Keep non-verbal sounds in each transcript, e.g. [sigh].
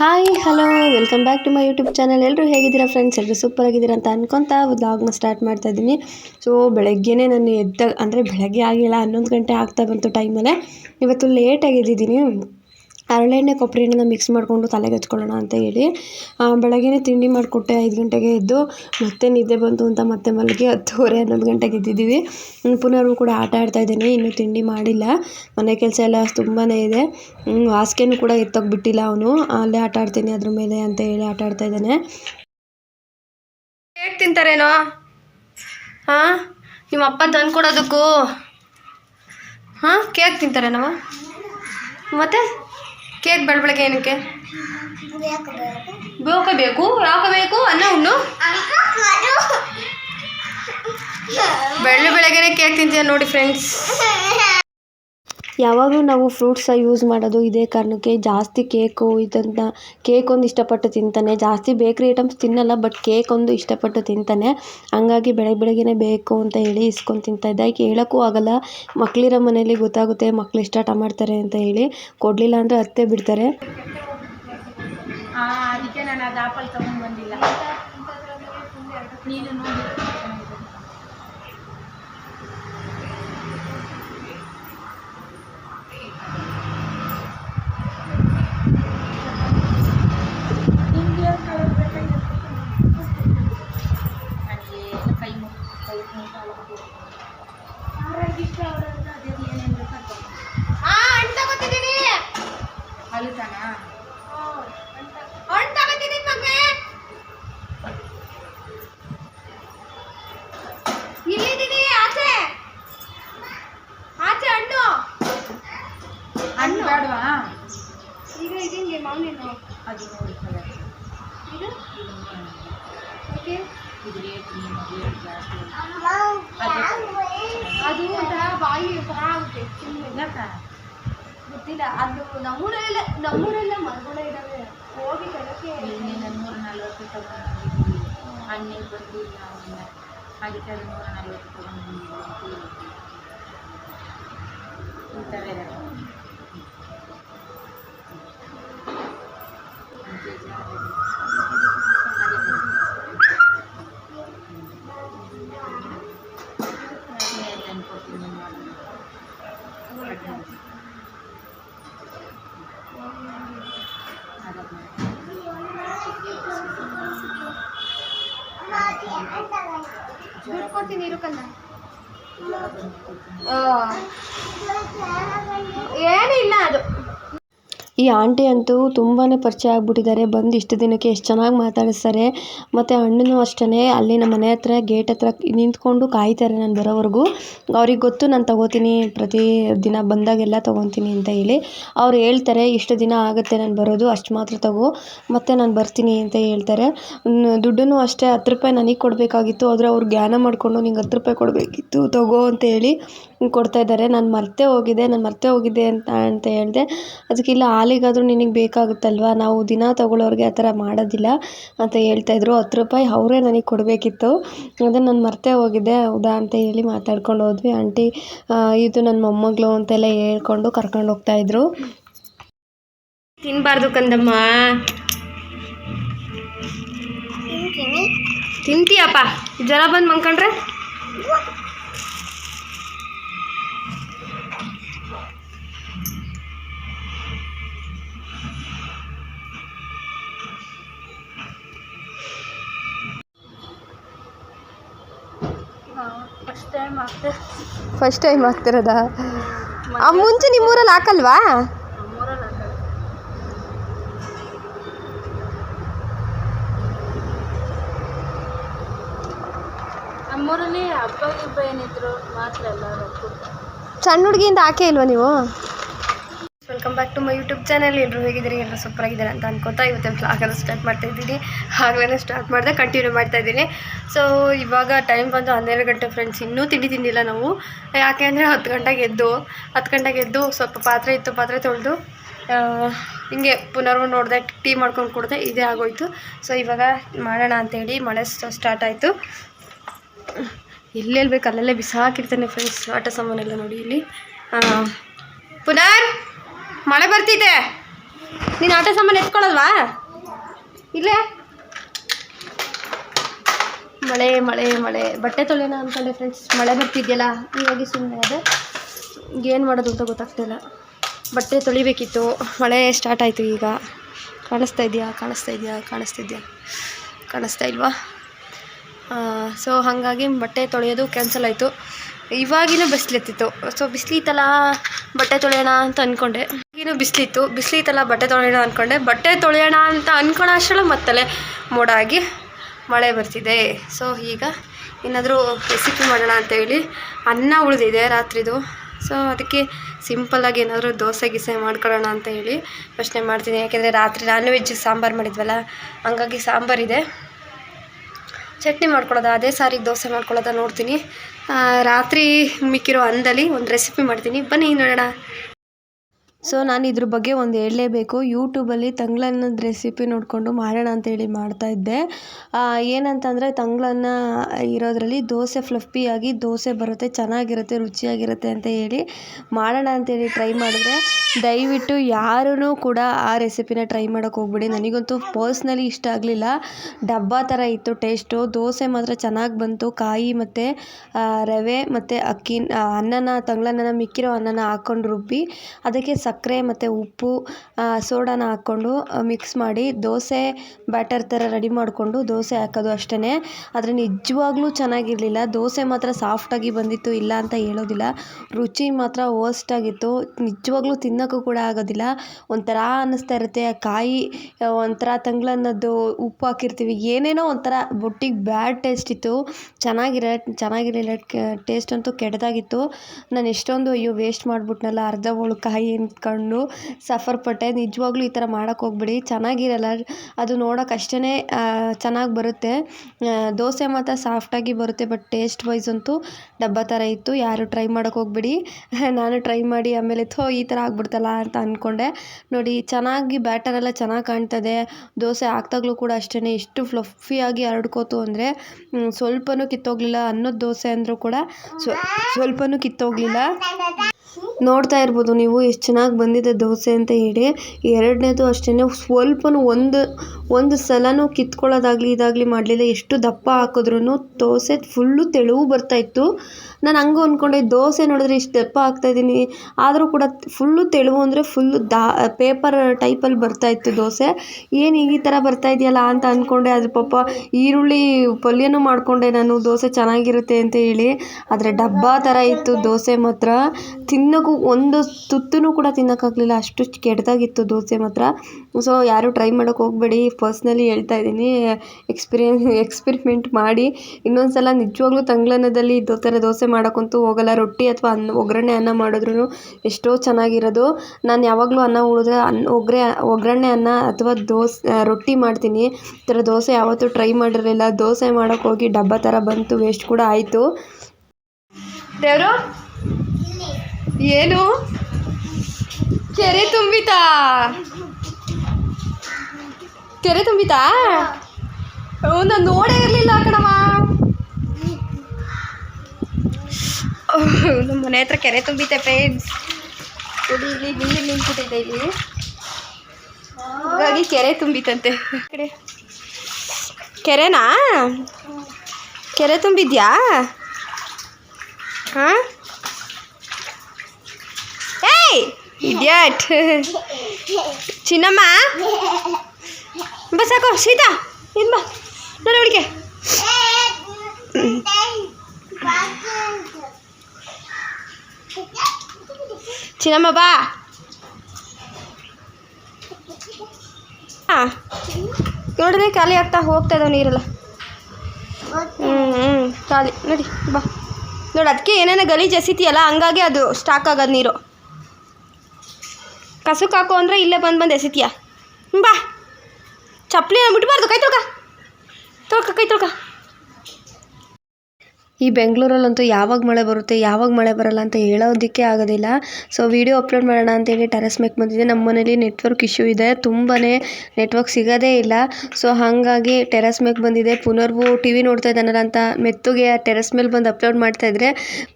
Hi, hello, welcome back to my YouTube channel. ಎಲ್ಲರೂ ಹೇಗಿದ್ದೀರಾ friends? ಎಲ್ಲರೂ ಸೂಪರ್ ಆಗಿದ್ದೀರಾ ಅಂತ ಅನ್ಕೊತಾ ವ್ಲಾಗ್ನ ಸ್ಟಾರ್ಟ್ ಮಾಡ್ತಾ ಇದ್ದೀನಿ. ಸೊ ಬೆಳಗ್ಗೆನೇ ನಾನು ಎದ್ದ ಅಂದರೆ ಬೆಳಗ್ಗೆ ಆಗಿಲ್ಲ, ಹನ್ನೊಂದು ಗಂಟೆ ಆಗ್ತಾ ಬಂತು ಟೈಮಲ್ಲೇ ಇವತ್ತು ಲೇಟಾಗಿ ಹರಳೆಣ್ಣೆ ಕೊಬ್ಬರಿ ಎಣ್ಣೆನ ಮಿಕ್ಸ್ ಮಾಡಿಕೊಂಡು ತಲೆಗೆ ಹಚ್ಕೊಳ್ಳೋಣ ಅಂತ ಹೇಳಿ ಬೆಳಗ್ಗೆ ತಿಂಡಿ ಮಾಡಿಕೊಟ್ಟೆ ಐದು ಗಂಟೆಗೆ ಎದ್ದು ಮತ್ತೆ ನಿದ್ದೆ ಬಂತು ಅಂತ ಮತ್ತೆ ಮಲಗಿ ಹತ್ತುವರೆ ಹನ್ನೊಂದು ಗಂಟೆಗೆ ಎದ್ದಿದ್ದೀವಿ. ಪುನರ್ವೂ ಪುನಃ ಕೂಡ ಆಟ ಆಡ್ತಾ ಇದ್ದೀನಿ, ಇನ್ನೂ ತಿಂಡಿ ಮಾಡಿಲ್ಲ. ಮನೆ ಕೆಲಸ ಎಲ್ಲ ತುಂಬಾ ಇದೆ. ಹಾಸಿಗೆನೂ ಕೂಡ ಎತ್ತೋಗ್ಬಿಟ್ಟಿಲ್ಲ ಅವನು. ಅಲ್ಲೇ ಆಟ ಆಡ್ತೀನಿ ಅದ್ರ ಮೇಲೆ ಅಂತ ಹೇಳಿ ಆಟ ಆಡ್ತಾ ಇದ್ದಾನೆ. ಹೇಗೆ ತಿಂತಾರೇನೋ? ಹಾಂ? ನಿಮ್ಮ ಅಪ್ಪ ತಂದು ಕೊಡೋದಕ್ಕೂ? ಹಾಂ? ಕೇಕ್ ತಿಂತಾರೇನವ? ಮತ್ತೆ? ಕೇಕ್ ಬೆಳ ಬೆಳಗ್ಗೆ ಏನಕ್ಕೆ? ಬೇಕು. ಬೇಕು ಯಾಕೆ ಬೇಕು ಅನ್ನ ಉಣ್ಣು? ಬೆಳ್ಳು ಬೆಳಗ್ಗೆನೆ ಕೇಕ್ ತಿಂತೀಯ ನೋಡಿ ಫ್ರೆಂಡ್ಸ್ [laughs] ಯಾವಾಗಲೂ ನಾವು ಫ್ರೂಟ್ಸ ಯೂಸ್ ಮಾಡೋದು ಇದೇ ಕಾರಣಕ್ಕೆ ಜಾಸ್ತಿ ಕೇಕು ಇದನ್ನು, ಕೇಕ್ ಒಂದು ಇಷ್ಟಪಟ್ಟು ತಿಂತಾನೆ. ಜಾಸ್ತಿ ಬೇಕ್ರಿ ಐಟಮ್ಸ್ ತಿನ್ನಲ್ಲ, ಬಟ್ ಕೇಕ್ ಒಂದು ಇಷ್ಟಪಟ್ಟು ತಿಂತಾನೆ. ಹಂಗಾಗಿ ಬೆಳಗ್ಗೆ ಬೆಳಗ್ಗೆನೇ ಬೇಕು ಅಂತ ಹೇಳಿ ಇಸ್ಕೊಂಡು ತಿಂತಾ ಇದ್ದ. ಈಗ ಹೇಳೋಕ್ಕೂ ಆಗಲ್ಲ. ಮಕ್ಕಳಿರೋ ಮನೇಲಿ ಗೊತ್ತಾಗುತ್ತೆ ಮಕ್ಳು ಇಷ್ಟ ಮಾಡ್ತಾರೆ ಅಂತ ಹೇಳಿ. ಕೊಡಲಿಲ್ಲ ಅಂದರೆ ಅತ್ತೆ ಬಿಡ್ತಾರೆ. ಅದಕ್ಕೆ ನಾನು ನೀನು ನೋಡಿ ಕೈ ಮುಗಿ ಕೈ ಮುಗಿ ಇಷ್ಟ ಅವ್ರದ್ದು ಅದೇ ಏನೇನು ಬೇಕು ಅಳುತ್ತಾನ ಬೇಡವಾ ಅದು ನೋಡಿ. ಇದು? ಓಕೆ. ನಿಮ್ಮ ರೇಟ್ ಜಾಸ್ತಿ ಅದು ಒಂಥರ ಬಾಯಿ ಒಂಥರ ಆಗುತ್ತೆ. ಯಾಕ ಗೊತ್ತಿಲ್ಲ. ಅದು ನಮ್ಮೂರೆಲ್ಲ ನಮ್ಮೂರೆಲ್ಲ ಮರಗಳೇ ಇದಾವೆ. ಹೋಗಿ ತರಕ್ಕೆ ಇಲ್ಲಿಂದ ನೂರ ನಲ್ವತ್ತು ತಗೊಂಡಿದ್ದೀವಿ ಹಣ್ಣಿಗೆ ಬಂದಿಲ್ಲ ಅವನ್ನ ಅದಕ್ಕೆ ಅದು ನೂರ ನಲ್ವತ್ತು ತಗೊಂಡಿದ್ದೀವಿ ಈ ಥರ ಇರೋದು ಒಂದು ಕೆ ಜಿ ಆಗಿದೆ. ಅದನ್ನೇ ತಂದ್ಕೊಡ್ತೀನಿ ಮಾಡಿ ಅದಕ್ಕೆ ದುಡ್ಡು ಕೊಡ್ತೀನಿ ಇರುಕಲ್ಲ ಏನಿಲ್ಲ ಅದು ಈ ಆಂಟಿ ಅಂತೂ ತುಂಬಾ ಪರಿಚಯ ಆಗಿಬಿಟ್ಟಿದ್ದಾರೆ. ಬಂದು ಇಷ್ಟು ದಿನಕ್ಕೆ ಎಷ್ಟು ಚೆನ್ನಾಗಿ ಮಾತಾಡಿಸ್ತಾರೆ. ಮತ್ತು ಅಣ್ಣನೂ ಅಷ್ಟೇ ಅಲ್ಲಿ ನಮ್ಮ ಮನೆ ಹತ್ರ, ಗೇಟ್ ಹತ್ರ ನಿಂತ್ಕೊಂಡು ಕಾಯ್ತಾರೆ ನಾನು ಬರೋವರೆಗೂ. ಅವ್ರಿಗೆ ಗೊತ್ತು ನಾನು ತಗೋತೀನಿ, ಪ್ರತಿ ದಿನ ಬಂದಾಗೆಲ್ಲ ತೊಗೊತೀನಿ ಅಂತ ಹೇಳಿ ಅವ್ರು ಹೇಳ್ತಾರೆ, ಇಷ್ಟು ದಿನ ಆಗುತ್ತೆ ನಾನು ಬರೋದು, ಅಷ್ಟು ಮಾತ್ರ ತಗೋ, ಮತ್ತು ನಾನು ಬರ್ತೀನಿ ಅಂತ ಹೇಳ್ತಾರೆ. ದುಡ್ಡನ್ನು ಅಷ್ಟೇ ಹತ್ತು ರೂಪಾಯಿ ನನಗೆ ಕೊಡಬೇಕಾಗಿತ್ತು, ಆದರೆ ಅವ್ರು ಜ್ಞಾನ ಮಾಡಿಕೊಂಡು ನಿಂಗೆ ಹತ್ತು ರೂಪಾಯಿ ಕೊಡಬೇಕಿತ್ತು, ತಗೋ ಅಂತ ಕೊಡ್ತಾ ಇದ್ದಾರೆ. ನಾನು ಮರೆತೇ ಹೋಗಿದ್ದೆ ನಾನು ಮರೆತೇ ಹೋಗಿದ್ದೆ ಅಂತ ಅಂತ ಹೇಳಿದೆ. ಅದಕ್ಕೆ ಇಲ್ಲ ಹಾಲಿಗಾದ್ರೂ ನಿನಗೆ ಬೇಕಾಗುತ್ತಲ್ವ? ನಾವು ದಿನ ತಗೊಳ್ಳೋರಿಗೆ ಆ ಥರ ಮಾಡೋದಿಲ್ಲ ಅಂತ ಹೇಳ್ತಾಯಿದ್ರು ಹತ್ತು ರೂಪಾಯಿ ಅವರೇ ನನಗೆ ಕೊಡಬೇಕಿತ್ತು. ಅದನ್ನು ನಾನು ಮರೆತೇ ಹೋಗಿದ್ದೆ ಹೌದಾ ಅಂತ ಹೇಳಿ ಮಾತಾಡ್ಕೊಂಡು ಹೋದ್ವಿ. ಆಂಟಿ ಇದು ನನ್ನ ಮೊಮ್ಮಗಳು ಅಂತೆಲ್ಲ ಹೇಳ್ಕೊಂಡು ಕರ್ಕೊಂಡು ಹೋಗ್ತಾಯಿದ್ರು ತಿನ್ನಬಾರ್ದು ಕಂದಮ್ಮ. ತಿಂತೀಯಪ್ಪ. ಜ್ವರ ಬಂದು ಮಂಕೊಂಡ್ರೆ ಟೈಮ್ ಆಗ್ತದೆ. ಫಸ್ಟ್ ಟೈಮ್ ಆಗ್ತಿರೋದಾ? ಆ ಮುಂಚೆ ನಿಮ್ಮೂರಲ್ಲಿ ಹಾಕಲ್ವಾ? ನಮ್ಮೂರಲ್ಲಿ ಹಾಕಲ್ಲ ನಮ್ಮೂರಲ್ಲಿ ಹಬ್ಬ ಗಿಬ್ಬ ಏನಿದ್ರು ಮಾತ್ರ ಎಲ್ಲರೂ ಕೊಡ್ತಾರೆ ಸಣ್ಣ ಹುಡುಗಿಯಿಂದ ಹಾಕೇ ಇಲ್ವಾ ನೀವು? Welcome back to my YouTube channel ಎಲ್ಲರೂ ಹೇಗಿದ್ದೀರಿ? ಎಲ್ಲರೂ ಸೂಪರ್ ಆಗಿದ್ದಾರೆ ಅಂತ ಅನ್ಕೋತಾ ಇವತ್ತು ವ್ಲಾಗನ್ನು ಸ್ಟಾರ್ಟ್ ಮಾಡ್ತಾ ಇದ್ದೀನಿ. ಆಗಲೇ ಸ್ಟಾರ್ಟ್ ಮಾಡಿದೆ ಕಂಟಿನ್ಯೂ ಮಾಡ್ತಾ ಇದ್ದೀನಿ. ಸೊ ಇವಾಗ ಟೈಮ್ ಬಂದು ಹನ್ನೆರಡು ಗಂಟೆ ಫ್ರೆಂಡ್ಸ್ ಇನ್ನೂ ತಿಂಡಿ ತಿಂದಿಲ್ಲ ನಾವು. ಯಾಕೆ ಅಂದರೆ ಹತ್ತು ಗಂಟೆಗೆ ಎದ್ದು, ಹತ್ತು ಗಂಟೆಗೆ ಎದ್ದು ಸ್ವಲ್ಪ ಪಾತ್ರೆ ಇತ್ತು, ಪಾತ್ರೆ ತೊಳೆದು ಹಿಂಗೆ ಪುನರ್ ನೋಡಿದೆ, ಟೀ ಮಾಡ್ಕೊಂಡು ಕುಡಿದೆ, ಇದೇ ಆಗೋಯ್ತು. ಸೊ ಇವಾಗ ಮಾಡೋಣ ಅಂತೇಳಿ ಮಳೆ ಸ್ಟಾರ್ಟ್ ಆಯಿತು. ಎಲ್ಲೆಲ್ಲಿ ಬೇಕು ಅಲ್ಲೆಲ್ಲೇ ಬಿಸಾಕಿರ್ತಾನೆ ಫ್ರೆಂಡ್ಸ್ ಆಟ ಸಾಮಾನೆಲ್ಲ ನೋಡಿ ಇಲ್ಲಿ. ಪುನರ್! ಮಳೆ ಬರ್ತಿದೆ. ನೀನು ಆಟ ಸಾಮಾನು ಎತ್ಕೊಳ್ಳಲ್ವಾ? ಇಲ್ಲೇ. ಮಳೆ ಮಳೆ ಮಳೆ. ಬಟ್ಟೆ ತೊಳೆಯೋಣ ಅಂದ್ಕೊಂಡೆ ಫ್ರೆಂಡ್ಸ್ ಮಳೆ ಬರ್ತಿದ್ಯಲ್ಲ ಹೀಗಾಗಿ ಸುಮ್ಮನೆ ಅದೇ. ಏನು ಮಾಡೋದು ಅಂತ ಗೊತ್ತಾಗ್ತಿಲ್ಲ ಬಟ್ಟೆ ತೊಳಿಬೇಕಿತ್ತು. ಮಳೆ ಸ್ಟಾರ್ಟ್ ಆಯಿತು ಈಗ. ಕಾಣಿಸ್ತಾ ಇದೆಯಾ? ಕಾಣಿಸ್ತಾ ಇದೆಯಾ? ಕಾಣಿಸ್ತಾ ಇದೆಯಾ? ಕಾಣಿಸ್ತಾ ಇಲ್ವಾ? ಸೊ ಹಾಗಾಗಿ ಬಟ್ಟೆ ತೊಳೆಯೋದು ಕ್ಯಾನ್ಸಲ್ ಆಯಿತು. ಇವಾಗಿನೂ ಬಿಸಿಲೆತ್ತಿತ್ತು ಸೊ ಬಿಸಿಲಿತ್ತಲ್ಲ, ಬಟ್ಟೆ ತೊಳೆಯೋಣ ಅಂತ ಅಂದ್ಕೊಂಡೆ ಈಗಿನೂ ಬಿಸಿಲಿತ್ತು. ಬಿಸಿಲಿತ್ತಲ್ಲ, ಬಟ್ಟೆ ತೊಳೆಯೋಣ ಅಂದ್ಕೊಂಡೆ ಬಟ್ಟೆ ತೊಳೆಯೋಣ ಅಂತ ಅಂದ್ಕೊಳೋ ಅಷ್ಟರಲ್ಲ ಮತ್ತಲ್ಲೇ ಮೋಡ ಆಗಿ ಮಳೆ ಬರ್ತಿದೆ. ಸೊ ಈಗ ಏನಾದರೂ ರೆಸಿಪಿ ಮಾಡೋಣ ಅಂತೇಳಿ ಅನ್ನ ಉಳಿದಿದೆ ರಾತ್ರಿದು. ಸೊ ಅದಕ್ಕೆ ಸಿಂಪಲ್ಲಾಗಿ ಏನಾದರೂ ದೋಸೆ, ಗೀಸೆ ಮಾಡ್ಕೊಳ್ಳೋಣ ಅಂತ ಹೇಳಿ ಯೋಚನೆ ಮಾಡ್ತೀನಿ. ಯಾಕೆಂದರೆ ರಾತ್ರಿ ನಾನ್ ವೆಜ್ ಸಾಂಬಾರು ಮಾಡಿದ್ವಲ್ಲ, ಹಂಗಾಗಿ ಸಾಂಬಾರಿದೆ ಚಟ್ನಿ ಮಾಡ್ಕೊಳ್ಳೋದ, ಅದೇ ಸಾರಿಗೆ ದೋಸೆ ಮಾಡ್ಕೊಳ್ಳೋದ ನೋಡ್ತೀನಿ. ರಾತ್ರಿ ಮಿಕ್ಕಿರೋ ಅನ್ನದಲ್ಲಿ ಒಂದು ರೆಸಿಪಿ ಮಾಡ್ತೀನಿ. ಬನ್ನಿ ನೋಡೋಣ. ಸೊ ನಾನು ಇದ್ರ ಬಗ್ಗೆ ಒಂದು ಹೇಳಲೇಬೇಕು. ಯೂಟ್ಯೂಬಲ್ಲಿ ತಂಗ್ಳನ್ನದ ರೆಸಿಪಿ ನೋಡಿಕೊಂಡು ಮಾಡೋಣ ಅಂತೇಳಿ ಮಾಡ್ತಾಯಿದ್ದೆ ಏನಂತಂದರೆ ತಂಗ್ಳನ್ನ ಇರೋದರಲ್ಲಿ ದೋಸೆ ಫ್ಲಫಿಯಾಗಿ ದೋಸೆ ಬರುತ್ತೆ, ಚೆನ್ನಾಗಿರುತ್ತೆ, ರುಚಿಯಾಗಿರುತ್ತೆ ಅಂತ ಹೇಳಿ ಮಾಡೋಣ ಅಂತೇಳಿ ಟ್ರೈ ಮಾಡಿದ್ರೆ ದಯವಿಟ್ಟು ಯಾರೂ ಕೂಡ ಆ ರೆಸಿಪಿನ ಟ್ರೈ ಮಾಡೋಕ್ಕೆ ಹೋಗ್ಬೇಡಿ. ನನಗಂತೂ ಪರ್ಸ್ನಲಿ ಇಷ್ಟ ಆಗಲಿಲ್ಲ. ಡಬ್ಬ ಥರ ಇತ್ತು ಟೇಸ್ಟು ದೋಸೆ ಮಾತ್ರ ಚೆನ್ನಾಗಿ ಬಂತು. ಕಾಯಿ ಮತ್ತು ರವೆ ಮತ್ತು ಅಕ್ಕಿ ಅನ್ನನ ತಂಗ್ಳನ್ನ ಮಿಕ್ಕಿರೋ ಅನ್ನನ ಹಾಕ್ಕೊಂಡು ರುಬ್ಬಿ ಅದಕ್ಕೆ ಸಕ್ಕರೆ ಮತ್ತು ಉಪ್ಪು ಸೋಡಾನ ಹಾಕ್ಕೊಂಡು ಮಿಕ್ಸ್ ಮಾಡಿ ದೋಸೆ ಬ್ಯಾಟರ್ ಥರ ರೆಡಿ ಮಾಡಿಕೊಂಡು ದೋಸೆ ಹಾಕೋದು ಅಷ್ಟೇ ಆದರೆ ನಿಜವಾಗ್ಲೂ ಚೆನ್ನಾಗಿರಲಿಲ್ಲ. ದೋಸೆ ಮಾತ್ರ ಸಾಫ್ಟಾಗಿ ಬಂದಿತ್ತು, ಇಲ್ಲ ಅಂತ ಹೇಳೋದಿಲ್ಲ. ರುಚಿ ಮಾತ್ರ ವರ್ಸ್ಟ್ ಆಗಿತ್ತು. ನಿಜವಾಗ್ಲೂ ತಿನ್ನೋಕ್ಕೂ ಕೂಡ ಆಗೋದಿಲ್ಲ. ಒಂಥರ ಅನ್ನಿಸ್ತಾ ಇರುತ್ತೆ. ಆ ಕಾಯಿ ಒಂಥರ ತಂಗ್ಳನ್ನದ್ದು ಉಪ್ಪು ಹಾಕಿರ್ತೀವಿ. ಏನೇನೋ ಒಂಥರ ಬೊಟ್ಟಿಗೆ ಬ್ಯಾಡ್ ಟೇಸ್ಟ್ ಇತ್ತು. ಚೆನ್ನಾಗಿರ, ಚೆನ್ನಾಗಿರಲಿಲ್ಲ. ಟೇಸ್ಟ್ ಅಂತೂ ಕೆಟ್ಟದಾಗಿತ್ತು ನಾನು ಎಷ್ಟೊಂದು ಅಯ್ಯೋ ವೇಸ್ಟ್ ಮಾಡಿಬಿಟ್ನಲ್ಲ. ಅರ್ಧ ಹೋಳು ಕಾಯಿ ಅಂದ್ಕೊಂಡು ಸಫರ್ ಪಟ್ಟೆ, ನಿಜವಾಗ್ಲೂ ಈ ಥರ ಮಾಡೋಕ್ಕೆ ಹೋಗ್ಬೇಡಿ. ಚೆನ್ನಾಗಿರಲ್ಲ. ಅದು ನೋಡೋಕೆ ಅಷ್ಟೇ ಚೆನ್ನಾಗಿ ಬರುತ್ತೆ. ದೋಸೆ ಮಾತ್ರ ಸಾಫ್ಟಾಗಿ ಬರುತ್ತೆ ಬಟ್ ಟೇಸ್ಟ್ ವೈಸ್ ಅಂತೂ ಡಬ್ಬ ಥರ ಇತ್ತು. ಯಾರು ಟ್ರೈ ಮಾಡೋಕ್ಕೆ ಹೋಗ್ಬೇಡಿ. [laughs] ನಾನು ಟ್ರೈ ಮಾಡಿ ಆಮೇಲೆ, ಥೋ, ಈ ಥರ ಆಗ್ಬಿಡ್ತಲ್ಲ ಅಂತ ಅಂದ್ಕೊಂಡೆ ನೋಡಿ, ಚೆನ್ನಾಗಿ ಬ್ಯಾಟರ್ ಎಲ್ಲ ಚೆನ್ನಾಗಿ ಕಾಣ್ತದೆ. ದೋಸೆ ಹಾಕ್ದಾಗ್ಲೂ ಕೂಡ ಅಷ್ಟೇ ಎಷ್ಟು ಫ್ಲಫಿಯಾಗಿ ಹರಡ್ಕೋತು ಅಂದರೆ ಸ್ವಲ್ಪನೂ ಕಿತ್ತೋಗಲಿಲ್ಲ ಅನ್ನದ ದೋಸೆ ಅಂದರೂ ಕೂಡ, ಸ್ವ, ಸ್ವಲ್ಪನೂ ಕಿತ್ತೋಗಲಿಲ್ಲ. ನೋಡ್ತಾ ಇರ್ಬೋದು ನೀವು ಎಷ್ಟು ಚೆನ್ನಾಗಿ ಬಂದಿದೆ ದೋಸೆ ಅಂತ ಹೇಳಿ. ಎರಡನೇದು ಅಷ್ಟೇ ಸ್ವಲ್ಪನೂ ಒಂದು ಒಂದು ಸಲನೂ ಕಿತ್ಕೊಳ್ಳೋದಾಗಲಿ ಇದಾಗಲಿ ಮಾಡಲಿಲ್ಲ. ಎಷ್ಟು ದಪ್ಪ ಹಾಕಿದ್ರೂ ದೋಸೆ ಫುಲ್ಲು ತೆಳುವು ಬರ್ತಾಯಿತ್ತು ನಾನು ಹಂಗೂ ಅಂದ್ಕೊಂಡೆ ದೋಸೆ ನೋಡಿದ್ರೆ ಇಷ್ಟು ದಪ್ಪ ಹಾಕ್ತಾಯಿದ್ದೀನಿ ಆದರೂ ಕೂಡ ಫುಲ್ಲು ತೆಳುವು ಅಂದರೆ ಫುಲ್ಲು ದಾ ಪೇಪರ್ ಟೈಪಲ್ಲಿ ಬರ್ತಾಯಿತ್ತು ದೋಸೆ. ಏನು ಈ ಥರ ಬರ್ತಾ ಇದೆಯಲ್ಲ ಅಂತ ಅಂದ್ಕೊಂಡೆ ಅದ್ರ ಪಾಪ ಈರುಳ್ಳಿ ಪಲ್ಯನೂ ಮಾಡಿಕೊಂಡೆ ನಾನು. ದೋಸೆ ಚೆನ್ನಾಗಿರುತ್ತೆ ಅಂತ ಹೇಳಿ. ಆದರೆ ಡಬ್ಬ ಥರ ಇತ್ತು ದೋಸೆ ಮಾತ್ರ. ತಿನ್ನೋಕ್ಕೂ ಒಂದು ತುತ್ತೂ ಕೂಡ ತಿನ್ನೋಕ್ಕಾಗಲಿಲ್ಲ ಅಷ್ಟು ಕೆಟ್ಟದಾಗಿತ್ತು ದೋಸೆ ಮಾತ್ರ. ಸೊ ಯಾರೂ ಟ್ರೈ ಮಾಡೋಕ್ಕೆ ಹೋಗಬೇಡಿ. ಪರ್ಸ್ನಲಿ ಹೇಳ್ತಾ ಇದ್ದೀನಿ. ಎಕ್ಸ್ಪೀರಿಯನ್ಸ್ ಎಕ್ಸ್ಪೆರಿಮೆಂಟ್ ಮಾಡಿ. ಇನ್ನೊಂದು ಸಲ ನಿಜವಾಗ್ಲೂ ತಂಗ್ಳನ್ನದಲ್ಲಿ ಇದೇ ಥರ ದೋಸೆ ಮಾಡೋಕ್ಕಂತೂ ಹೋಗಲ್ಲ. ರೊಟ್ಟಿ ಅಥವಾ ಅನ್ನ, ಒಗ್ಗರಣೆ ಅನ್ನ ಮಾಡಿದ್ರೂ ಎಷ್ಟೋ ಚೆನ್ನಾಗಿರೋದು. ನಾನು ಯಾವಾಗಲೂ ಅನ್ನ ಉಳಿದ್ರೆ ಅನ್ನ ಒಗ್ಗರೆ ಒಗ್ಗರಣೆ ಅನ್ನ ಅಥವಾ ದೋಸೆ, ರೊಟ್ಟಿ ಮಾಡ್ತೀನಿ. ಈ ಥರ ದೋಸೆ ಯಾವತ್ತೂ ಟ್ರೈ ಮಾಡಿರಲಿಲ್ಲ. ದೋಸೆ ಮಾಡೋಕ್ಕೋಗಿ ಡಬ್ಬ ಥರ ಬಂತು ವೇಸ್ಟ್ ಕೂಡ ಆಯಿತು. ದೇವರು ಏನು? ಕೆರೆ ತುಂಬಿತಾ? ಕೆರೆ ತುಂಬಿತಾ? ನಾನು ನೋಡೇ ಇರಲಿಲ್ಲ ಕಣಮ್ಮ ನಮ್ಮ ಮನೆ ಹತ್ರ ಕೆರೆ ತುಂಬಿತೆ ಫ್ರೆಂಡ್ಸ್ ಕುಡಿ, ಇಲ್ಲಿ ಬಿಲ್ಲಿ ನಿಂತ್ಬಿಟ್ಟಿದೆ ಇಲ್ಲಿ. ಹಾಗಾಗಿ ಕೆರೆ ತುಂಬಿತಂತೆ. ಕಡೆ. ಕೆರೆನಾ? ಕೆರೆ ತುಂಬಿದ್ಯಾ? ಹಾಂ? ಇಡಿಯಟ್ ಚಿನ್ನಮ್ಮ? ಬಾ, ಸಾಕು. ಸೀತಾ ಏನು ಬಾ. ಹುಡುಗೆ. ಚಿನ್ನಮ್ಮ, ಬಾ. ನೋಡಿದ್ರೆ ಖಾಲಿ ಆಗ್ತಾ ಹೋಗ್ತಾ ಇದಾವೆ ನೀರೆಲ್ಲ. ಹ್ಞೂ ಹ್ಞೂ ಖಾಲಿ. ನೋಡಿ, ಬಾ. ನೋಡಿ, ಅದಕ್ಕೆ ಏನೇನೋ ಗಲೀಜು ಎಸಿತೀಯಲ್ಲ ಹಂಗಾಗಿ ಅದು ಸ್ಟಾಕ್ ಆಗೋದು ನೀರು. ಕಸಕ್ಕೆ ಹಾಕು ಅಂದರೆ ಇಲ್ಲೇ ಬಂದು ಬಂದು ಎಸಿತೀಯ. ಬಾ. ಚಪ್ಪಲಿ ಬಿಟ್ಬಾರ್ದು ಕೈ ತೊಳ್ಕ. ತೊಳ್ಕ, ಕೈ ತೊಳ್ಕ. ಈ ಬೆಂಗಳೂರಲ್ಲಂತೂ ಯಾವಾಗ ಮಳೆ ಬರುತ್ತೆ, ಯಾವಾಗ ಮಳೆ ಬರಲ್ಲ ಅಂತ ಹೇಳೋದಕ್ಕೆ ಆಗೋದಿಲ್ಲ. ಸೊ ವಿಡಿಯೋ ಅಪ್ಲೋಡ್ ಮಾಡೋಣ ಅಂತೇಳಿ ಟೆರೆಸ್ ಮೇಕ್ ಬಂದಿದೆ. ನಮ್ಮ ಮನೇಲಿ ನೆಟ್ವರ್ಕ್ ಇಶ್ಯೂ ಇದೆ. ತುಂಬಾ ನೆಟ್ವರ್ಕ್ ಸಿಗೋದೇ ಇಲ್ಲ. ಸೊ ಹಾಗಾಗಿ ಟೆರೆಸ್ ಮೇಕ್ ಬಂದಿದೆ. ಪುನರ್ವು ಟಿ ವಿ ನೋಡ್ತಾ ಇದ್ದಾನಲ್ಲ ಅಂತ ಮೆತ್ತಗೆ ಟೆರೆಸ್ ಮೇಲೆ ಬಂದು ಅಪ್ಲೋಡ್ ಮಾಡ್ತಾ ಇದ್ರೆ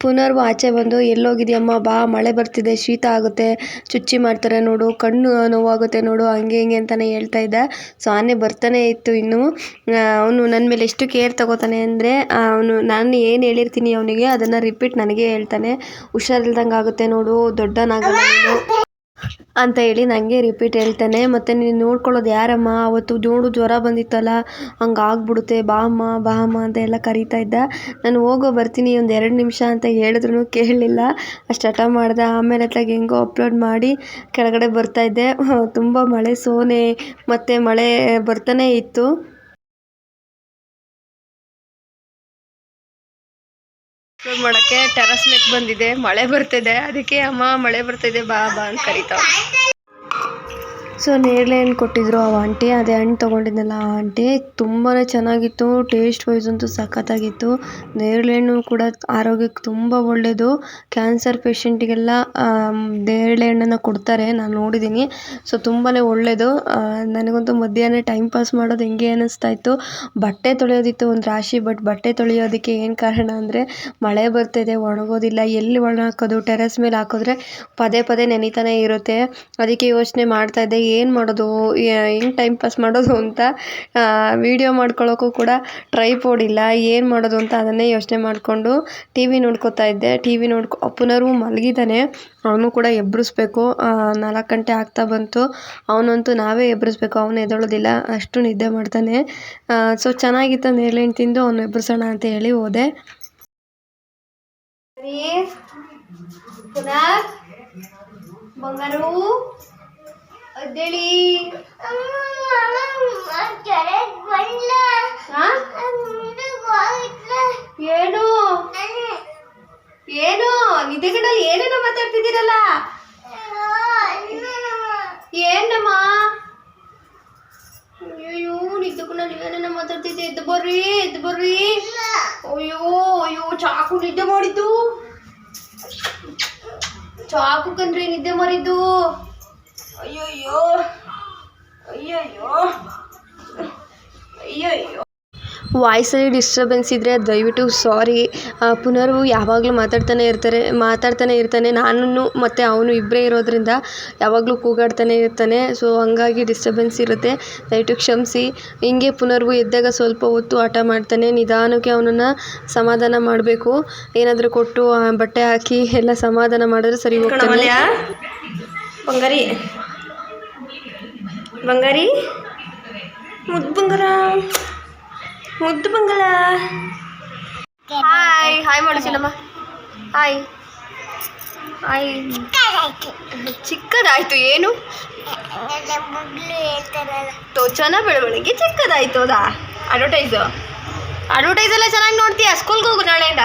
ಪುನರ್ವು ಆಚೆ ಬಂದು, ಎಲ್ಲೋಗಿದೆಯಮ್ಮ, ಬಾ, ಮಳೆ ಬರ್ತಿದೆ, ಶೀತ ಆಗುತ್ತೆ, ಚುಚ್ಚಿ ಮಾಡ್ತಾರೆ ನೋಡು, ಕಣ್ಣು ನೋವಾಗುತ್ತೆ ನೋಡು, ಹಂಗೆ, ಹಿಂಗೆ ಅಂತಲೇ ಹೇಳ್ತಾ ಇದ್ದ. ಸೊ ಆನೆ ಬರ್ತಾನೆ ಇತ್ತು ಇನ್ನು. ಅವನು ನನ್ನ ಮೇಲೆ ಎಷ್ಟು ಕೇರ್ ತಗೋತಾನೆ ಅಂದರೆ ಅವನು, ನಾನು ಏನು ಹೇಳಿರ್ತೀನಿ ಅವನಿಗೆ, ಅದನ್ನು ರಿಪೀಟ್ ನನಗೆ ಹೇಳ್ತಾನೆ. ಹುಷಾರಿಲ್ದಂಗೆ ಆಗುತ್ತೆ ನೋಡು ದೊಡ್ಡನಾಗಲ್ಲ ನೀನು ಅಂತ ಹೇಳಿ ನನಗೆ ರಿಪೀಟ್ ಹೇಳ್ತಾನೆ. ಮತ್ತು ನೀನು ನೋಡ್ಕೊಳ್ಳೋದು ಯಾರಮ್ಮ? ಅವತ್ತು ನೋಡು, ಜ್ವರ ಬಂದಿತ್ತಲ್ಲ, ಹಂಗೆ ಆಗ್ಬಿಡುತ್ತೆ, ಬಾ ಅಮ್ಮ ಬಾ ಅಮ್ಮ ಅಂತ ಎಲ್ಲ ಕರೀತಾ ಇದ್ದ. ನಾನು ಹೋಗೋ ಬರ್ತೀನಿ, ಒಂದು ಎರಡು ನಿಮಿಷ ಅಂತ ಹೇಳಿದ್ರು ಕೇಳಲಿಲ್ಲ ಅಷ್ಟು ಹಠ ಮಾಡ್ದೆ, ಆಮೇಲೆ ಅತ್ತಾಗ ಹೆಂಗೋ ಅಪ್ಲೋಡ್ ಮಾಡಿ ಕೆಳಗಡೆ ಬರ್ತಾಯಿದ್ದೆ [laughs] ತುಂಬ ಮಳೆ ಸೋನೆ, ಮತ್ತು ಮಳೆ ಬರ್ತಾನೆ ಇತ್ತು. ಅಪ್ಲೋಡ್ ಮಾಡೋಕ್ಕೆ ಟೆರಸ್ ಮೇಲೆ ಬಂದಿದೆ, ಮಳೆ ಬರ್ತಿದೆ, ಅದಕ್ಕೆ ಅಮ್ಮ ಮಳೆ ಬರ್ತಿದೆ ಬಾ ಬಾ ಅಂತ ಕರಿತಾವ ಸೊ, ನೇರಳೆ ಹಣ್ಣು ಕೊಟ್ಟಿದ್ರು ಆ ಆಂಟಿ. ಅದೇ ಹಣ್ಣು ತೊಗೊಂಡಿದ್ನಲ್ಲ ಆ ಆಂಟಿ. ತುಂಬಾ ಚೆನ್ನಾಗಿತ್ತು. ಟೇಸ್ಟ್ ವೈಸ್ ಅಂತೂ ಸಖತ್ತಾಗಿತ್ತು. ನೇರಳೆ ಹಣ್ಣು ಕೂಡ ಆರೋಗ್ಯಕ್ಕೆ ತುಂಬ ಒಳ್ಳೆಯದು ಕ್ಯಾನ್ಸರ್ ಪೇಷಂಟಿಗೆಲ್ಲ ನೇರಳೆ ಹಣ್ಣನ್ನು ಕೊಡ್ತಾರೆ. ನಾನು ನೋಡಿದ್ದೀನಿ ಸೊ ತುಂಬಾ ಒಳ್ಳೆಯದು ನನಗಂತೂ ಮಧ್ಯಾಹ್ನ ಟೈಮ್ ಪಾಸ್ ಮಾಡೋದು ಹೆಂಗೆ ಅನ್ನಿಸ್ತಾ ಇತ್ತು ಬಟ್ಟೆ ತೊಳೆಯೋದಿತ್ತು ಒಂದು ರಾಶಿ, ಬಟ್ ಬಟ್ಟೆ ತೊಳೆಯೋದಕ್ಕೆ ಏನು ಕಾರಣ ಅಂದರೆ, ಮಳೆ ಬರ್ತಿದೆ, ಒಣಗೋದಿಲ್ಲ. ಎಲ್ಲಿ ಒಣ ಹಾಕೋದು ಟೆರೆಸ್ ಮೇಲೆ ಹಾಕಿದ್ರೆ ಪದೇ ಪದೇ ನೆನಿತಾನೆ ಇರುತ್ತೆ. ಅದಕ್ಕೆ ಯೋಚನೆ ಮಾಡ್ತಾ ಇದ್ದೆ. ಏನು ಮಾಡೋದು ಹೆಂಗೆ ಟೈಮ್ ಪಾಸ್ ಮಾಡೋದು ಅಂತ ವೀಡಿಯೋ ಮಾಡ್ಕೊಳ್ಳೋಕ್ಕೂ ಕೂಡ ಟ್ರೈಪೋಡ್ ಇಲ್ಲ. ಏನು ಮಾಡೋದು ಅಂತ ಅದನ್ನೇ ಯೋಚನೆ ಮಾಡಿಕೊಂಡು ಟಿ ವಿ ನೋಡ್ಕೋತಾ ಇದ್ದೆ. ಟಿ ವಿ ನೋಡ್ಕೊ ಪುನರ್ವು ಮಲಗಿದ್ದಾನೆ ಅವನು ಕೂಡ ಎಬ್ಬರಿಸ್ಬೇಕು ನಾಲ್ಕು ಗಂಟೆ ಆಗ್ತಾ ಬಂತು. ಅವನಂತೂ ನಾವೇ ಎಬ್ಬರಿಸ್ಬೇಕು ಅವನು ಎದೊಳೋದಿಲ್ಲ ಅಷ್ಟು ನಿದ್ದೆ ಮಾಡ್ತಾನೆ. ಸೊ ಚೆನ್ನಾಗಿತ್ತು ನೇರಳೆ ತಿಂದು ಅವನು ಎಬ್ಬರಿಸೋಣ ಅಂತ ಹೇಳಿ ಹೋದೆ. ಬಂಗಾರು. ಅದ್ದೇಳಿ ಏನು? ಏನು? ನಿದ್ದೆಗಡಲ್ಲಿ ಏನೇನೋ ಮಾತಾಡ್ತಿದ್ದೀರಲ್ಲ? ಏನಮ್ಮ? ಅಯ್ಯೋ ನಿದ್ದೆಗಡಲ್ಲಿ ಏನೇನೋ ಮಾತಾಡ್ತಿದ್ದೆ. ಎದ್ದು ಬರ್ರಿ ಎದ್ದು ಬರ್ರಿ. ಅಯ್ಯೋ ಅಯ್ಯೋ ಚಾಕು ನಿದ್ದೆ ಮಾಡಿದ್ದು. ಚಾಕು ಕಣ್ರಿ ನಿದ್ದೆ ಮಾಡಿದ್ದು ಅಯ್ಯಯ್ಯೋ. ಅಯ್ಯಯ್ಯೋ. ಅಯ್ಯಯ್ಯೋ. ವಾಯ್ಸಲ್ಲಿ ಡಿಸ್ಟರ್ಬೆನ್ಸ್ ಇದ್ದರೆ ದಯವಿಟ್ಟು ಸಾರಿ ಪುನರ್ವು ಯಾವಾಗಲೂ ಮಾತಾಡ್ತಾನೆ ಇರ್ತಾರೆ ಮಾತಾಡ್ತಾನೆ ಇರ್ತಾನೆ. ನಾನು ಮತ್ತು ಅವನು ಇಬ್ಬರೇ ಇರೋದ್ರಿಂದ ಯಾವಾಗಲೂ ಕೂಗಾಡ್ತಾನೆ ಇರ್ತಾನೆ. ಸೊ ಹಂಗಾಗಿ ಡಿಸ್ಟರ್ಬೆನ್ಸ್ ಇರುತ್ತೆ. ದಯವಿಟ್ಟು ಕ್ಷಮಿಸಿ. ಹಿಂಗೆ ಪುನರ್ವು ಎದ್ದಾಗ ಸ್ವಲ್ಪ ಹೊತ್ತು ಆಟ ಮಾಡ್ತಾನೆ. ನಿಧಾನಕ್ಕೆ ಅವನನ್ನು ಸಮಾಧಾನ ಮಾಡಬೇಕು. ಏನಾದರೂ ಕೊಟ್ಟು ಬಟ್ಟೆ ಹಾಕಿ ಎಲ್ಲ ಸಮಾಧಾನ ಮಾಡಿದ್ರೆ ಸರಿ ಹೋಗ್ತಾನೆ. ಬಂಗಾರಿ ಬಂಗಾರಿ? ಮುದ್ದು ಬಂಗಾರ. ಮುದ್ದು ಬಂಗಲ ಹಾಯ್ ಹಾಯ್ ಮಾಡು ಚಿನ್ನಮ್ಮ. ಹಾಯ್. ಹಾಯ್. ಚಿಕ್ಕದಾಯ್ತು ಏನು? ತೋಚನ ಬೆಳವಣಿಗೆ. ಚಿಕ್ಕದಾಯ್ತು ಹೌದಾ? ಅಡ್ವರ್ಟೈಸು ಅಡ್ವರ್ಟೈಸ್ ಎಲ್ಲ ಚೆನ್ನಾಗಿ ನೋಡ್ತೀಯಾ? ಸ್ಕೂಲ್ಗೆ ಹೋಗು ನಾಳೆಯಿಂದ.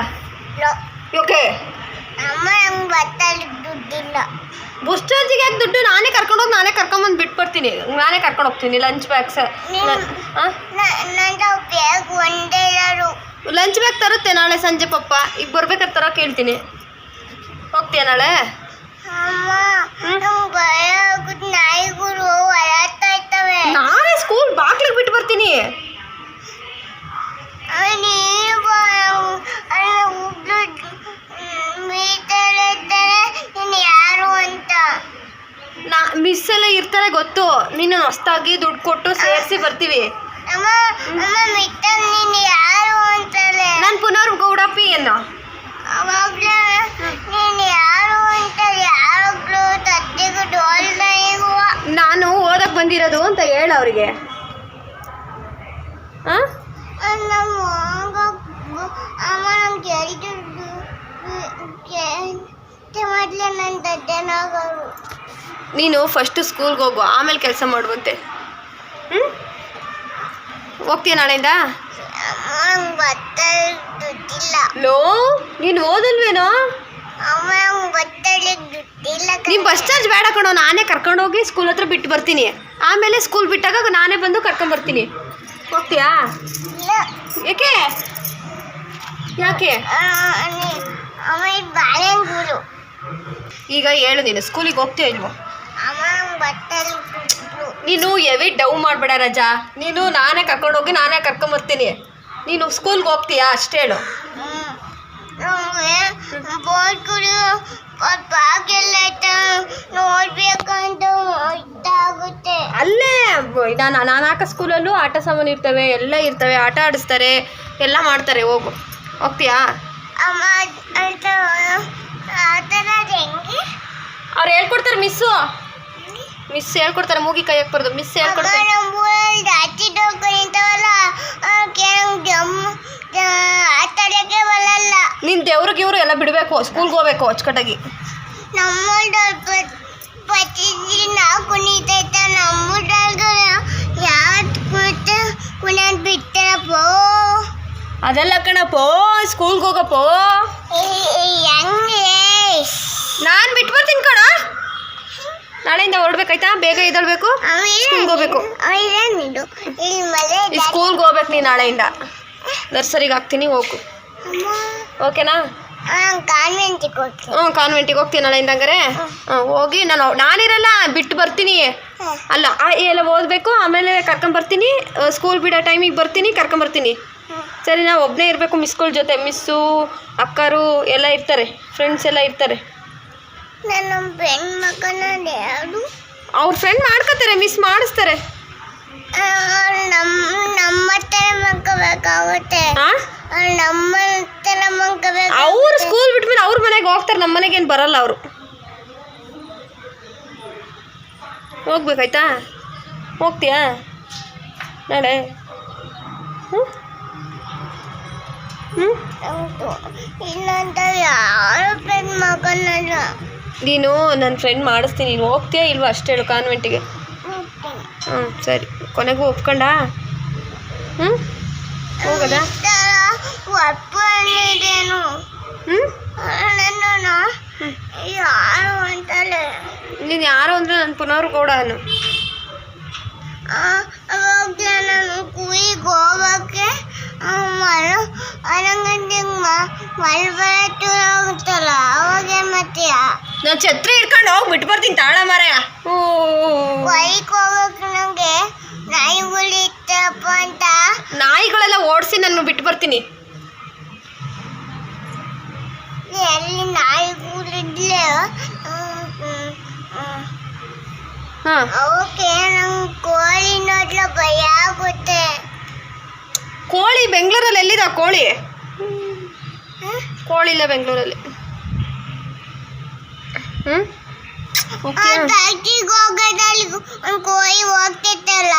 ಓಕೆ ಅಮ್ಮ ನಂಗೆ ದುಡ್ಡಿಲ್ಲ. ಬಸ್ ಚಾರ್ಜಿಗೆ ಯಾಕೆ ದುಡ್ಡು? ನಾನೇ ಕರ್ಕೊಂಡೋಗಿ ನಾನೇ ಕರ್ಕೊಂಬಂದು ಬಿಟ್ಬಿಡ್ತೀನಿ. ನಾನೇ ಕರ್ಕೊಂಡು ಹೋಗ್ತೀನಿ ಲಂಚ್ ಬ್ಯಾಗ್ಸ್ ಲಂಚ್ ಬ್ಯಾಗ್ ತರುತ್ತೆ ನಾಳೆ ಸಂಜೆ ಪಪ್ಪ. ಈಗ ಬರ್ಬೇಕಾದ್ರೆ ತರೋ ಕೇಳ್ತೀನಿ ಹೋಗ್ತೀಯ ನಾಳೆ ಅಮ್ಮ ನಂಗೆ ಭಯ ಆಗುತ್ತೆ ನಾಯಿಗಳು ಹೊರತಾ ಇರ್ತವೆ ನಾನೇ ಸ್ಕೂಲ್ ಬಾಗ್ಲಿಗೆ ಬಿಟ್ಟು ಬರ್ತೀನಿ ನೀನು ಒಬ್ಳು ಮೀಟರ್ ಇರ್ತಾರೆ ನೀನು ಯಾರು ಅಂತ ನಾ ಮಿಸ್ ಎಲ್ಲ ಇರ್ತಾರೆ ಗೊತ್ತು ನೀನು ಹೊಸ್ದಾಗಿ ದುಡ್ಡು ಕೊಟ್ಟು ಸೇರಿಸಿ ಬರ್ತೀವಿ ಅಮ್ಮ ಅಮ್ಮ ಮೀಟರ್ ನೀನು ಯಾರು ಅಂತಾರೆ ನಾನು ಪುನರ್ ಗೌಡಪ್ಪಿ ಅನ್ನೋ ಅವಾಗ್ಲೇ ನೀನು ಯಾರು ಅಂತ ಯಾವಾಗಲೂ ತತ್ತಿಗೂ ಡೋಲ್ ನಾಯಿಗೂ ನಾನು ಓದಕ್ಕೆ ಬಂದಿರೋದು ಅಂತ ಹೇಳು ಅವರಿಗೆ ಹಾಂ ನಮ್ಮ ಅಮ್ಮ ನಮ್ಗೆ ಹೇಳಿದ್ದು ಮೊದಲೇ ನನ್ನ ದಡ್ಡನಾಗರು ನೀನು ಫಸ್ಟು ಸ್ಕೂಲ್ಗೆ ಹೋಗು ಆಮೇಲೆ ಕೆಲಸ ಮಾಡುವಂತೆ. ಹ್ಞೂ ಹೋಗ್ತೀಯ ನಾಳೆಯಿಂದ? ನಂಗೆ ದುಡ್ಡಿಲ್ಲ. ಲೋ ನೀನು ಓದಲ್ವೇನೋ? ಅಮ್ಮ ನಂಗೆ ಬತ್ತಲ್ಲಿ ದುಡ್ಡಿಲ್ಲ ಬಸ್ ಚಾರ್ಜ್ ಬೇಡ ಕಣೋ ನಾನೇ ಕರ್ಕೊಂಡೋಗಿ ಸ್ಕೂಲ್ ಹತ್ರ ಬಿಟ್ಟು ಬರ್ತೀನಿ. ಆಮೇಲೆ ಸ್ಕೂಲ್ ಬಿಟ್ಟಾಗ ನಾನೇ ಬಂದು ಕರ್ಕೊಂಬರ್ತೀನಿ ಹೋಗ್ತೀಯಾ? ಇಲ್ಲ. ಏಕೆ? ಯಾಕೆ? ಅಮ್ಮ ಇದು ಬಾಳೆಹಣ್ಣು ಈಗ ಹೇಳು ನೀನು ಸ್ಕೂಲಿಗೆ ಹೋಗ್ತೀಯ ಇಲ್ವೋ? ನೀನು ಎವಿ ಡೌ ಮಾಡಬೇಡ ರಜಾ. ನೀನು ನಾನೇ ಕರ್ಕೊಂಡೋಗಿ ನಾನೇ ಕರ್ಕೊಂಬರ್ತೀನಿ. ನೀನು ಸ್ಕೂಲ್ಗೆ ಹೋಗ್ತೀಯಾ? ಅಷ್ಟೇ ಹೇಳು. ಅಲ್ಲೇ ನಾನು ನಾನಾಕ ಸ್ಕೂಲಲ್ಲೂ ಆಟ ಸಾಮಾನು ಇರ್ತವೆ ಎಲ್ಲ ಇರ್ತವೆ ಆಟ ಆಡಿಸ್ತಾರೆ ಎಲ್ಲ ಮಾಡ್ತಾರೆ ಹೋಗು. ಹೋಗ್ತೀಯಾ? ಅವ್ರು ಹೇಳ್ಕೊಡ್ತಾರೆ ಮಿಸ್ಸು. ಮಿಸ್ ಹೇಳ್ಕೊಡ್ತಾರೆ ಮೂಗಿ ಕೈ ಹಾಕ್ಬಾರ್ದು. ಮಿಸ್ ಹೇಳ್ಕೊಡ್ತಾರೆ. ನೀನು ದೇವ್ರಿಗೆ ಇವರು ಎಲ್ಲ ಬಿಡಬೇಕು ಸ್ಕೂಲ್ಗೆ ಹೋಗ್ಬೇಕು ಅಚ್ಚುಕಟ್ಟಾಗಿ. ನಮ್ಮ ಕುಣಿತೈತ ಬಿಟ್ಟೆ ಬಿಡ್ತಾರಪ್ಪ. ಅದೆಲ್ಲ ಕಣಪ್ಪೋ, ಸ್ಕೂಲ್ಗೆ ಹೋಗಪ್ಪೋ. ಹೆಂಗೆ ನಾನು ಬಿಟ್ಟು ಬರ್ತೀನಿ ಕಣ. ನಾಳೆಯಿಂದ ಹೊರಡ್ಬೇಕಾಯ್ತಾ? ಬೇಗ ಎದ್ದೇಳ್ಬೇಕು. ಹೋಗ್ಬೇಕು. ಸ್ಕೂಲ್ಗೆ ಹೋಗ್ಬೇಕು ನೀನು ನಾಳೆಯಿಂದ. ನರ್ಸರಿಗೆ ಹಾಕ್ತೀನಿ, ಹೋಗು. ಓಕೆನಾ? ಹ್ಞೂ ಕಾನ್ವೆಂಟಿಗೆ ಹೋಗ್ತೀನಿ ನಾಳೆಯಿಂದ ಹಂಗಾರೆ. ಹೋಗಿ ನಾನು ನಾನಿರಲ್ಲ, ಬಿಟ್ಟು ಬರ್ತೀನಿ. ಅಲ್ಲ ಎಲ್ಲ ಓದಬೇಕು, ಆಮೇಲೆ ಕರ್ಕೊಂಬರ್ತೀನಿ. ಸ್ಕೂಲ್ ಬಿಡೋ ಟೈಮಿಗೆ ಬರ್ತೀನಿ, ಕರ್ಕೊಂಬರ್ತೀನಿ. ಸರಿ ನಾವು ಒಬ್ಬನೇ ಇರಬೇಕು ಮಿಸ್ಗಳ ಜೊತೆ. ಮಿಸ್ಸು ಅಕ್ಕರು ಎಲ್ಲ ಇರ್ತಾರೆ. ಫ್ರೆಂಡ್ಸ್ ಎಲ್ಲ ಇರ್ತಾರೆ. ಅವ್ರ ಫ್ರೆಂಡ್ ಮಾಡ್ಕೋತಾರೆ ಮಿಸ್ ಮಾಡಿಸ್ತಾರೆ. ಅವ್ರು ಸ್ಕೂಲ್ ಬಿಟ್ಮೇಲೆ ಅವ್ರ ಮನೆಗೆ ಹೋಗ್ತಾರೆ ನಮ್ಮ ಮನೆಗೆ ಏನು ಬರಲ್ಲ ಅವರು. ಹೋಗ್ಬೇಕಾಯ್ತಾ? ಹೋಗ್ತೀಯಾ? ನಾಳೆ? ಹ್ಞೂ ನೀನು ನನ್ನ ಫ್ರೆಂಡ್ ಮಾಡಿಸ್ತೀನಿ. ನೀನು ಹೋಗ್ತೀಯಾ ಇಲ್ವಾ? ಅಷ್ಟೇ ಹೇಳು ಕಾನ್ವೆಂಟಿಗೆ ಹ್ಞೂ ಸರಿ. ಕೊನೆಗೂ ಒಪ್ಕೊಂಡ? ಹ್ಞೂ ಹೋಗೋದಾ? ನೀನು ಯಾರು ಅಂದರೆ ನನ್ನ ಪುನರ್ಗೌಡನು ಅವಾಗ ನಾನು ಕುಯಿಗೆ ಹೋಗಕ್ಕೆ ಮರ ಅರಂಗಂಗೆ ಮಲ್ಬರಟ್ಟು ಹೋಗುತ್ತಲ್ಲ ಅವಾಗ ಮತ್ತೆಯ ನಾನು ಛತ್ರಿ ಹಿಡ್ಕೊಂಡು ಹೋಗಿ ಬಿಟ್ಟು ಬರ್ತೀನಿ ತಾಳ ಮಾರಾಯ ಹ್ಞೂ ಕುಯಿಗೆ ಹೋಗಕ್ಕೆ ನನಗೆ ನಾಯಿಗಳು ಇತ್ತಪ್ಪ ಅಂತ ನಾಯಿಗಳೆಲ್ಲ ಓಡಿಸಿ ನಾನು ಬಿಟ್ಟು ಬರ್ತೀನಿ ಎಲ್ಲಿ ನಾಯಿಗಳಿದ್ಲೆ ಹಾಂ ಅವಕ್ಕೆ ನಂಗೆ ಕೋಳಿ ನೋಡ್ಲು ಭಯ ಆಗುತ್ತೆ. ಕೋಳಿ ಬೆಂಗಳೂರಲ್ಲಿ ಎಲ್ಲಿದ ಕೋಳಿ? ಕೋಳಿ ಇಲ್ಲ ಬೆಂಗಳೂರಲ್ಲಿ. ಹ್ಮ್? ಓಕೆ. ಫ್ಯಾಕ್ಟ್ರಿಗೆ ಹೋಗೋದಲ್ಲಿ ಒಂದು ಕೋಳಿ ಹೋಗ್ತಿತ್ತಲ್ಲ.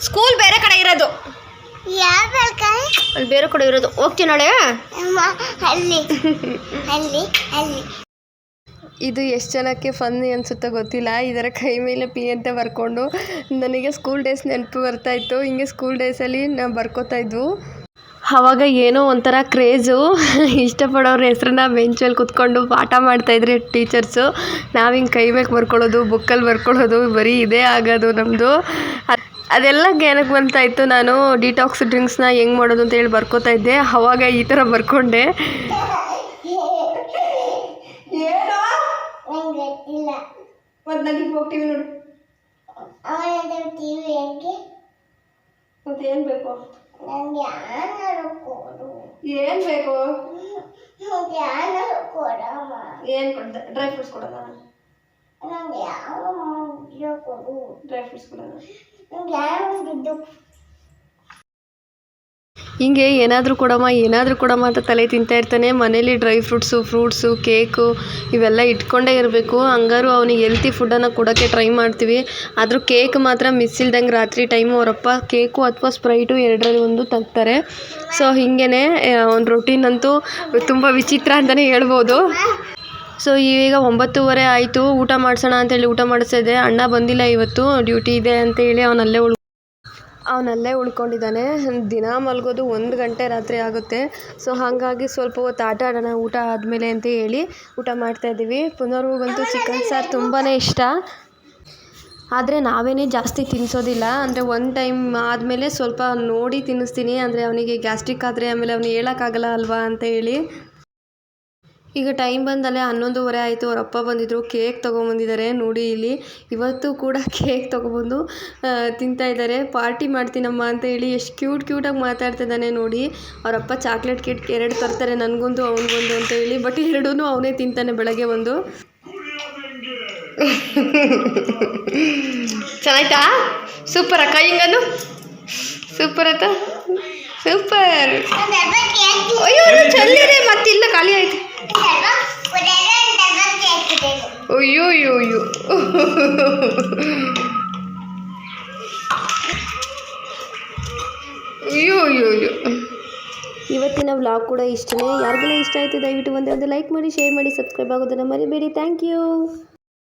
ಸ್ಕೂಲ್ ಬೇರೆ ಕಡೆ ಇರೋದು. ಯಾವ ಅಲ್ಲಿ ಬೇರೆ ಕಡೆ ಇರೋದು. ಹೋಗ್ತೀನಿ ನಾಳೆ. ಅಮ್ಮ ಅಲ್ಲಿ. ಅಲ್ಲಿ ಅಲ್ಲಿ. ಇದು ಎಷ್ಟು ಜನಕ್ಕೆ ಫನ್ ಅನಿಸುತ್ತೋ ಗೊತ್ತಿಲ್ಲ. ಇದರ ಕೈ ಮೇಲೆ ಪಿ ಅಂತ ಬರ್ಕೊಂಡು ನನಗೆ ಸ್ಕೂಲ್ ಡೇಸ್ ನೆನಪು ಬರ್ತಾಯಿತ್ತು ಹಿಂಗೆ ಸ್ಕೂಲ್ ಡೇಸಲ್ಲಿ ನಾವು ಬರ್ಕೋತಾ ಇದ್ವು. ಆವಾಗ ಏನೋ ಒಂಥರ ಕ್ರೇಜು ಇಷ್ಟಪಡೋರ ಹೆಸ್ರನ್ನ ಬೆಂಚಲ್ಲಿ ಕುತ್ಕೊಂಡು ಪಾಠ ಮಾಡ್ತಾಯಿದ್ರು ಟೀಚರ್ಸು ನಾವು ಹಿಂಗೆ ಕೈ ಮೇಲೆ ಬರ್ಕೊಳ್ಳೋದು ಬುಕ್ಕಲ್ಲಿ ಬರ್ಕೊಳ್ಳೋದು, ಬರೀ ಇದೇ ಆಗೋದು ನಮ್ಮದು ಅದೆಲ್ಲ ಜ್ಞಾನಕ್ಕೆ ಇತ್ತು. ನಾನು ಡಿಟಾಕ್ಸ್ ಡ್ರಿಂಕ್ಸ್ನ ಹೆಂಗೆ ಮಾಡೋದು ಅಂತ ಹೇಳಿ ಬರ್ಕೋತಾ ಇದ್ದೆ. ಆವಾಗ ಈ ಥರ ಬರ್ಕೊಂಡೆ. ನಂಗೆ ಇಲ್ಲ. ಮತ್ತೆ ನನಗೆ ಹೋಗ್ತೀವಿ ನೋಡು. ಅವನ ಟಿವಿ ಹೆಂಗೆ? ಮತ್ತೆ ಏನು ಬೇಕು? ನನಗೆ ಆನರು ಕೊಡು? ಏನು ಬೇಕು? ನನಗೆ ಆನರು ಕೊಡಮ್ಮ? ಏನು ಕೊಡ್ದೆ ಡ್ರೈ ಫ್ರೂಟ್ಸ್ ಕೊಡೋಣ ನನಗೆ ಯಾವ ಕೊಡು. ಡ್ರೈ ಫ್ರೂಟ್ಸ್ ಕೊಡೋಣ ನನಗೆ ಯಾವ ದುಡ್ಡು ಹಿಂಗೆ ಏನಾದರೂ ಕೊಡಮ್ಮ ಏನಾದರೂ ಕೊಡಮ್ಮ ಅಂತ ತಲೆ ತಿಂತಾ ಇರ್ತಾನೆ. ಮನೇಲಿ ಡ್ರೈ ಫ್ರೂಟ್ಸು ಫ್ರೂಟ್ಸು, ಕೇಕು ಇವೆಲ್ಲ ಇಟ್ಕೊಂಡೇ ಇರಬೇಕು. ಹಂಗಾರು ಅವ್ನಿಗೆ ಹೆಲ್ತಿ ಫುಡ್ಡನ್ನು ಕೊಡೋಕ್ಕೆ ಟ್ರೈ ಮಾಡ್ತೀವಿ. ಆದರೂ ಕೇಕ್ ಮಾತ್ರ ಮಿಸ್ ಇಲ್ದಂಗೆ ರಾತ್ರಿ ಟೈಮು ಅವರಪ್ಪ ಕೇಕು ಅಥವಾ ಸ್ಪ್ರೈಟು ಎರಡರಲ್ಲಿ ಒಂದು ತಗ್ತಾರೆ ಸೊ ಹೀಗೇ ಅವ್ನ ರೊಟೀನ್ ಅಂತೂ ತುಂಬ ವಿಚಿತ್ರ ಅಂತಲೇ ಹೇಳ್ಬೋದು. ಸೊ ಈಗ ಒಂಬತ್ತುವರೆ ಆಯಿತು. ಊಟ ಮಾಡಿಸೋಣ ಅಂತೇಳಿ ಊಟ ಮಾಡಿಸಿದೆ ಅಣ್ಣ ಬಂದಿಲ್ಲ ಇವತ್ತು. ಡ್ಯೂಟಿ ಇದೆ ಅಂತೇಳಿ ಅವನಲ್ಲೇ ಉಳ್ ಅವನಲ್ಲೇ ಉಳ್ಕೊಂಡಿದ್ದಾನೆ ದಿನ ಮಲಗೋದು ಒಂದು ಗಂಟೆ ರಾತ್ರಿ ಆಗುತ್ತೆ. ಸೊ ಹಾಗಾಗಿ ಸ್ವಲ್ಪ ಹೊತ್ತು ಆಟ ಆಡೋಣ, ಊಟ ಆದಮೇಲೆ ಅಂತ ಹೇಳಿ ಊಟ ಮಾಡ್ತಾಯಿದ್ದೀವಿ ಪುನರ್ವಂತೂ ಚಿಕನ್ ಸಾರು ತುಂಬಾ ಇಷ್ಟ. ಆದರೆ ನಾವೇನೇ ಜಾಸ್ತಿ ತಿನ್ನಿಸೋದಿಲ್ಲ ಅಂದರೆ ಒಂದು ಟೈಮ್ ಆದಮೇಲೆ ಸ್ವಲ್ಪ ನೋಡಿ ತಿನ್ನಿಸ್ತೀನಿ. ಅಂದರೆ ಅವನಿಗೆ ಗ್ಯಾಸ್ಟ್ರಿಕ್ ಆದರೆ ಆಮೇಲೆ ಅವನು ಹೇಳೋಕ್ಕಾಗಲ್ಲ ಅಲ್ವಾ ಅಂತ ಹೇಳಿ. ಈಗ ಟೈಮ್ ಬಂದಲ್ಲೇ ಹನ್ನೊಂದುವರೆ ಆಯಿತು ಅವ್ರ ಅಪ್ಪ ಬಂದಿದ್ದರು ಕೇಕ್ ತೊಗೊಂಬಂದಿದ್ದಾರೆ ನೋಡಿ ಇಲ್ಲಿ ಇವತ್ತು ಕೂಡ [laughs] ಕೇಕ್ ತೊಗೊಬಂದು ತಿಂತಾ ಇದ್ದಾರೆ. ಪಾರ್ಟಿ ಮಾಡ್ತೀನಮ್ಮ ಅಂತ ಹೇಳಿ ಎಷ್ಟು ಕ್ಯೂಟ್ ಕ್ಯೂಟಾಗಿ ಮಾತಾಡ್ತಿದ್ದಾನೆ ನೋಡಿ. ಅವ್ರ ಅಪ್ಪ ಚಾಕ್ಲೇಟ್ ಕೇಕ್ ಎರಡು ತರ್ತಾರೆ ನನಗೊಂದು ಅವನಿಗೊಂದು ಅಂತ ಹೇಳಿ ಬಟ್ ಎರಡೂ ಅವನೇ ತಿಂತಾನೆ ಬೆಳಗ್ಗೆ ಒಂದು. [laughs] ಚೆನ್ನಾಯ್ತಾ? ಸೂಪರ್ ಅಕ್ಕ ಹಿಂಗನು ಸೂಪರ್ ಆಯ್ತಾ ಸೂಪರ್ ಅಯ್ಯೋ ಚೆಲ್ಲಿದೆ ಮತ್ತಿಲ್ಲ ಖಾಲಿ ಆಯ್ತು. ಡಬ್ಬ ಉಡಾರ ಡಬ್ಬ ಕೇಕ್ ಇದೆ ಅಯ್ಯೋ ಅಯ್ಯೋ ಅಯ್ಯೋ. ಅಯ್ಯೋ ಅಯ್ಯೋ ಅಯ್ಯೋ. ಇವತ್ತಿನ ವ್ಲಾಗ್ ಕೂಡ ಇಷ್ಟನೇ. ಯಾರಿಗೆಲ್ಲ ಇಷ್ಟ ಆಯಿತು, ದಯವಿಟ್ಟು ಒಂದೇ ಒಂದು ಲೈಕ್ ಮಾಡಿ, ಶೇರ್ ಮಾಡಿ, ಸಬ್ಸ್ಕ್ರೈಬ್ ಆಗೋದನ್ನು ಮರಿಬೇಡಿ. Thank you.